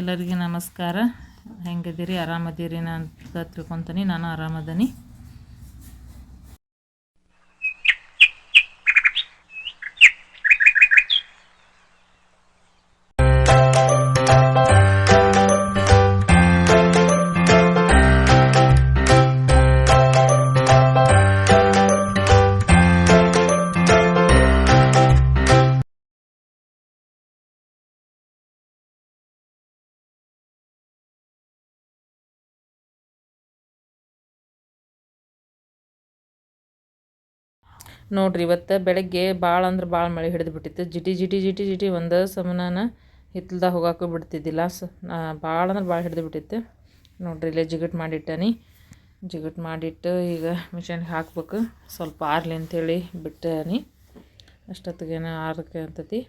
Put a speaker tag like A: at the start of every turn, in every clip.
A: ಎಲ್ಲರಿಗೆ ನಮಸ್ಕಾರ. ಹೆಂಗಿದ್ದೀರಿ? ಆರಾಮದಿರಿ ಅಂತ ತಿಳ್ಕೊತೀನಿ. ನಾನು ಆರಾಮದನಿ. ನೋಡ್ರಿ, ಇವತ್ತು ಬೆಳಗ್ಗೆ ಭಾಳ ಅಂದ್ರೆ ಭಾಳ ಮಳೆ ಹಿಡಿದು ಬಿಟ್ಟಿತ್ತು. ಜಿಟಿ ಜಿಟಿ ಜಿಟಿ ಜಿಟಿ ಒಂದು ಸಮನಾನ ಹಿತ್ತಲ್ದಾಗ ಹೋಗಾಕು ಬಿಡ್ತಿದ್ದಿಲ್ಲ ಸ ಭಾಳ ಅಂದ್ರೆ ಭಾಳ ಹಿಡಿದು ಬಿಟ್ಟಿತ್ತು. ನೋಡ್ರಿ, ಇಲ್ಲೇ ಜಿಗಟ್ ಮಾಡಿಟ್ಟಾನಿ. ಜಿಗಟ್ ಮಾಡಿಟ್ಟು ಈಗ ಮಿಷನ್ಗೆ ಹಾಕ್ಬೇಕು. ಸ್ವಲ್ಪ ಆರ್ಲಿ ಅಂಥೇಳಿ ಬಿಟ್ಟಾನಿ. ಅಷ್ಟೊತ್ತಿಗೇನ ಆರಕ್ಕೆ ಅಂತತಿ.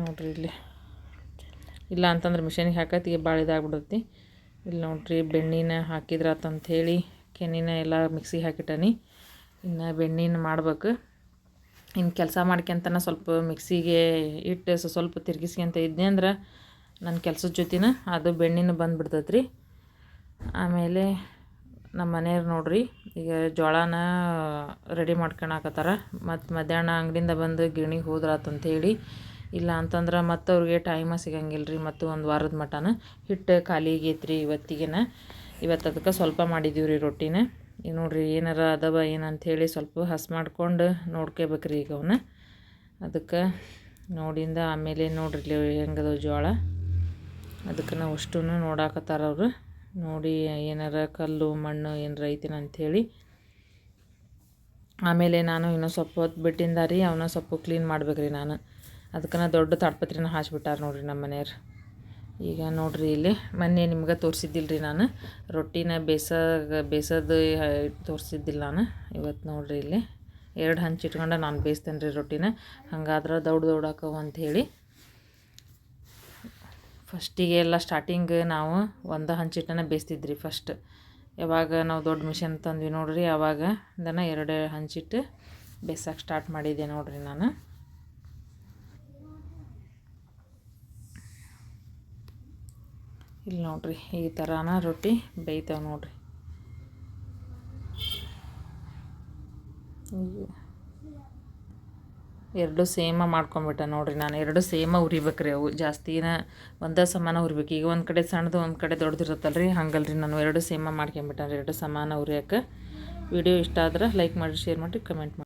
A: ನೋಡ್ರಿ ಇಲ್ಲಿ. ಇಲ್ಲ ಅಂತಂದ್ರೆ ಮಿಷನಿಗೆ ಹಾಕತ್ತಿಗೆ ಭಾಳ ಇದಾಗ್ಬಿಡತ್ತಿ ಇಲ್ಲಿ ನೋಡ್ರಿ ಬೆಣ್ಣಿನ ಹಾಕಿದ್ರಾತಂತ ಹೇಳಿ ಕೆನಿನ ಎಲ್ಲ ಮಿಕ್ಸಿಗೆ ಹಾಕಿಟ್ಟನಿ. ಇನ್ನು ಬೆಣ್ಣೆನ ಮಾಡ್ಬೇಕು. ಇನ್ನು ಕೆಲಸ ಮಾಡ್ಕೊಂತನ ಸ್ವಲ್ಪ ಮಿಕ್ಸಿಗೆ ಇಟ್ಟು ಸ್ವಲ್ಪ ತಿರ್ಗಿಸ್ಕೊಂತ ಇದ್ದೆ ಅಂದ್ರೆ ನನ್ನ ಕೆಲಸದ ಜೊತೆನ ಅದು ಬೆಣ್ಣಿನ ಬಂದುಬಿಡ್ತೈತೆ ರೀ ಆಮೇಲೆ ನಮ್ಮ ಮನೆಯವ್ರು ನೋಡ್ರಿ, ಈಗ ಜೋಳನ ರೆಡಿ ಮಾಡ್ಕೊಳಕತ್ತಾರ ಮತ್ತು ಮಧ್ಯಾಹ್ನ ಅಂಗಡಿಯಿಂದ ಬಂದು ಗಿರಣಿಗೆ ಹೋದ್ರಾತಂತ ಹೇಳಿ. ಇಲ್ಲ ಅಂತಂದ್ರೆ ಮತ್ತು ಅವ್ರಿಗೆ ಟೈಮ ಸಿಗಂಗಿಲ್ಲ ರೀ ಮತ್ತು ಒಂದು ವಾರದ ಮಟನ ಹಿಟ್ಟು ಖಾಲಿ ಆಗೈತ್ರಿ ಇವತ್ತಿಗೆನ. ಇವತ್ತು ಅದಕ್ಕೆ ಸ್ವಲ್ಪ ಮಾಡಿದ್ದೀವಿ ರೀ ರೊಟ್ಟಿನ. ಈಗ ನೋಡ್ರಿ ಏನಾರ ಅದಾವ ಏನಂಥೇಳಿ ಸ್ವಲ್ಪ ಹಸ್ ಮಾಡ್ಕೊಂಡು ನೋಡ್ಕೋಬೇಕ್ರಿ ಈಗ ಅವನ್ನ ಅದಕ್ಕೆ ನೋಡಿಂದ ಆಮೇಲೆ ನೋಡ್ರಿ ಹೆಂಗದ ಜೋಳ ಅದಕ್ಕೆ ನಾವು ಅಷ್ಟು ನೋಡಾಕತ್ತಾರ ಅವರು. ನೋಡಿ ಏನಾರ ಕಲ್ಲು, ಮಣ್ಣು ಏನಾರ ಐತಿನ ಅಂಥೇಳಿ ಆಮೇಲೆ ನಾನು ಇನ್ನೂ ಸ್ವಲ್ಪ ಹೊತ್ತು ಬಿಟ್ಟಿಂದ ರೀ ಅವನ್ನ ಸ್ವಲ್ಪ ಕ್ಲೀನ್ ಮಾಡ್ಬೇಕ್ರಿ ನಾನು. ಅದಕ್ಕೆ ದೊಡ್ಡ ತಾಡ್ಪತ್ರಿನ ಹಾಸ್ಬಿಟ್ಟಾರ ನೋಡ್ರಿ ನಮ್ಮ ಮನೆಯವ್ರು ಈಗ ನೋಡಿರಿ ಇಲ್ಲಿ ಮೊನ್ನೆ ನಿಮ್ಗೆ ತೋರಿಸಿದ್ದಿಲ್ಲ ರೀ ನಾನು. ರೊಟ್ಟಿನ ಬೇಸ ಬೇಸೋದು ತೋರಿಸಿದ್ದಿಲ್ಲ ನಾನು. ಇವತ್ತು ನೋಡಿರಿ ಇಲ್ಲಿ ಎರಡು ಹಂಚಿ ಇಟ್ಕೊಂಡು ನಾನು ಬೇಯಿಸ್ತೇನೆ ರೀ ರೊಟ್ಟಿನ. ಹಂಗಾದ್ರೆ ದೌಡ್ ದೌಡಾಕವು ಅಂಥೇಳಿ ಫಸ್ಟಿಗೆ ಎಲ್ಲ ಸ್ಟಾರ್ಟಿಂಗ್ ನಾವು ಒಂದು ಹಂಚಿಟ್ಟನ ಬೇಯಿಸ್ತಿದ್ರಿ ಫಸ್ಟ್ ಯಾವಾಗ ನಾವು ದೊಡ್ಡ ಮಿಷನ್ ತಂದ್ವಿ ನೋಡ್ರಿ ಆವಾಗ ದನ ಎರಡು ಹಂಚಿಟ್ಟು ಬೇಯ್ಸಕ್ಕೆ ಸ್ಟಾರ್ಟ್ ಮಾಡಿದ್ದೆ ನೋಡ್ರಿ ನಾನು. ಇಲ್ಲಿ ನೋಡ್ರಿ, ಈ ಥರನ ರೊಟ್ಟಿ ಬೇಯ್ತಾವೆ ನೋಡ್ರಿ. ಎರಡು ಸೇಮ ಮಾಡ್ಕೊಂಬಿಟ್ಟೆ ನೋಡ್ರಿ ನಾನು, ಎರಡು ಸೇಮ ಉರಿಬೇಕ್ರಿ ಅವು. ಜಾಸ್ತಿನ ಒಂದೇ ಸಮಾನ ಉರಿಬೇಕು. ಈಗ ಒಂದು ಕಡೆ ಸಣ್ಣದು, ಒಂದು ಕಡೆ ದೊಡ್ಡದಿರುತ್ತಲ್ರಿ, ಹಂಗಲ್ರಿ ನಾನು ಎರಡು ಸೇಮ ಮಾಡ್ಕೊಂಬಿಟ್ಟೆ. ಎರಡು ಸಮಾನ ಉರಿಯೋಕೆ. ವಿಡಿಯೋ ಇಷ್ಟ ಆದ್ರೆ ಲೈಕ್ ಮಾಡಿ ಶೇರ್ ಮಾಡಿ ಕಮೆಂಟ್ ಮಾಡಿ